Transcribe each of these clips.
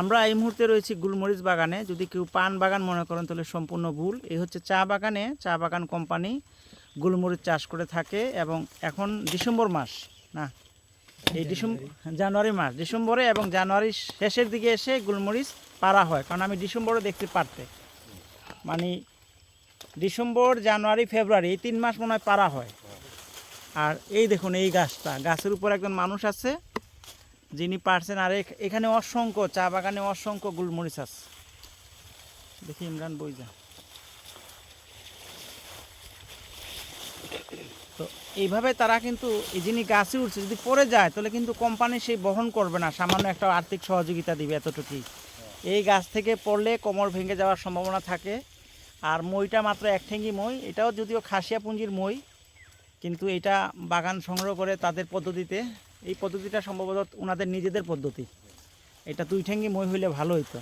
আমরা এই মুহূর্তে রয়েছি গুলমরিচ বাগানে। যদি কেউ পান বাগান মনে করেন তাহলে সম্পূর্ণ ভুল। এই হচ্ছে চা বাগানে। চা বাগান কোম্পানি গুলমরিচ চাষ করে থাকে এবং এখন ডিসেম্বর মাস না? এই ডিসেম্বর জানুয়ারি। মাস ডিসেম্বরে এবং জানুয়ারির শেষের দিকে এসে গুলমরিচ পারা হয় কারণ আমি ডিসেম্বরে দেখতে পারতে মানে ডিসেম্বর জানুয়ারি ফেব্রুয়ারি এই তিন মাস মনে হয় পারা হয়। আর এই দেখুন এই গাছটা গাছের উপর একজন মানুষ আছে। যিনি পারছেন, আর এখ- এখানে অসংখ্য, চা বাগানে অসংখ্য গুলমরিচ আছে। দেখি ইমরান বই যা। তো এইভাবে তারা কিন্তু, এই যিনি গাছে উঠছে, যদি পড়ে যায়, তাহলে কিন্তু কোম্পানি সেই বহন করবে না। সামান্য একটা আর্থিক সহযোগিতা দিবে এতটুকুই। এই গাছ থেকে পড়লে কোমর ভেঙে যাওয়ার সম্ভাবনা থাকে। আর মইটা মাত্র এক ঠেঙ্গি মই, এটাও যদিও খাসিয়া পুঞ্জির মই, কিন্তু এটা বাগান সংগ্রহ করে তাদের পদ্ধতিতে এই পদ্ধতিটা সম্ভবত ওনাদের নিজেদের পদ্ধতি। এটা দুই ঠেঙ্গি মই হইলে ভালো হইতো।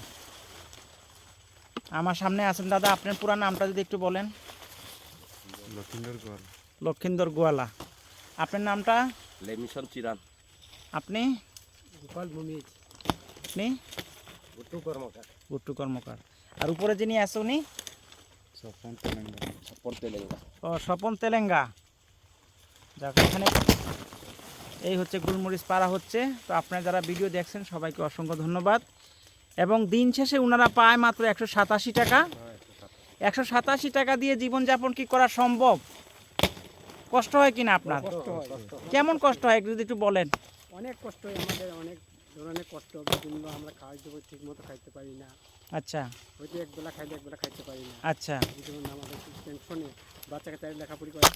আমার সামনে আছেন দাদা আপনার পুরা নামটা যদি একটু বলেন। লক্ষিন্দর গোয়াল। লক্ষিন্দর গোয়ালা। আপনার নামটা? লেমিশন চিরান। আপনি? গোপাল ভূমিজ আপনি? ভুট্টু কর্মকার। গুট্টু কর্মকার। আর উপরে যিনি আছে উনি? সফন তেলেঙ্গানা। পড়তে লেগে ও স্বপন তেলেঙ্গা। যাক এখানে এই হচ্ছে গুলমরিচ পাড়া হচ্ছে। তো আপনারা যারা ভিডিও দেখছেন সবাইকে অসংখ্য ধন্যবাদ। এবং দিন শেষে ওনারা পায় মাত্র একশো সাতাশি টাকা। একশো সাতাশি টাকা দিয়ে জীবনযাপন কি করা সম্ভব? কষ্ট হয় কিনা আপনার? কেমন কষ্ট হয় যদি একটু বলেন? অনেক কষ্ট হয় আমাদের অনেক ধরনের কষ্ট। বিভিন্ন আমরা খাওয়াই দেবো ঠিক মতো খাইতে পারি না। আচ্ছা। হয়তো একবেলা খাইলে একবেলা খাইতে পারি না। আচ্ছা। যেমন আমাদের টেনশনে বাচ্চা কাচ্চা লেখাপড়ি করে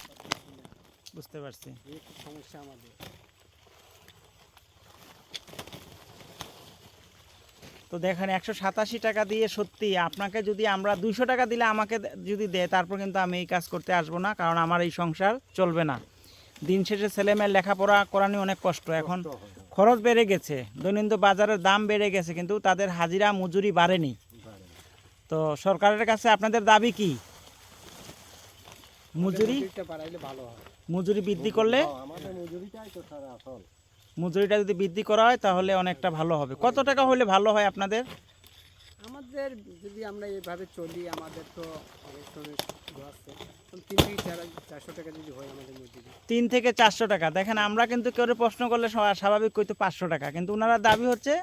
বুঝতে পারছি। এই সমস্যা আমাদের। তো দেখেন একশো সাতাশি টাকা দিয়ে সত্যি আপনাকে যদি আমরা দুইশো টাকা দিলে আমাকে যদি দেয় তারপর কিন্তু আমি এই কাজ করতে আসব না কারণ আমার এই সংসার চলবে না। দিন শেষে ছেলেমেয়ের লেখাপড়া করানি অনেক কষ্ট। এখন খরচ বেড়ে গেছে দৈনন্দিন বাজারের দাম বেড়ে গেছে কিন্তু তাদের হাজিরা মজুরি বাড়েনি। তো সরকারের কাছে আপনাদের দাবি কি? মজুরি? হয়। মজুরি বৃদ্ধি করলে? আমাদের মজুরিটাই তো আসল মজুরিটা যদি বৃদ্ধি করা হয় তাহলে অনেকটা ভালো হবে। কত টাকা হলে ভালো হয় আপনাদের? আমাদের যদি আমরা এইভাবে চলি আমাদের তো অনেক ধরনের আছে। তিন থেকে চারশো টাকা যদি হয় আমাদের মজুরি। তিন থেকে চারশো টাকা। দেখেন আমরা কিন্তু কেউ প্রশ্ন করলে স্বা- স্বাভাবিক হয়তো পাঁচশো টাকা। কিন্তু ওনারা দাবি হচ্ছে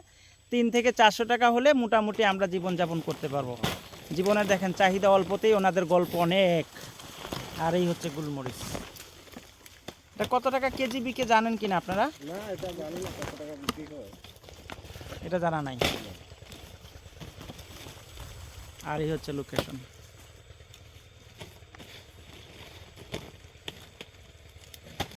তিন থেকে চারশো টাকা হলে মোটামুটি আমরা জীবনযাপন করতে পারব। জীবনে দেখেন চাহিদা অল্পতেই ওনাদের গল্প অনেক। আর এই হচ্ছে গুলমরিচ। এটা কত টাকা কেজি বিকে জানেন কিনা আপনারা? না এটা জানি না কত টাকা বিক্রি হয়। এটা জানা নাই। আর এই হচ্ছে লোকেশন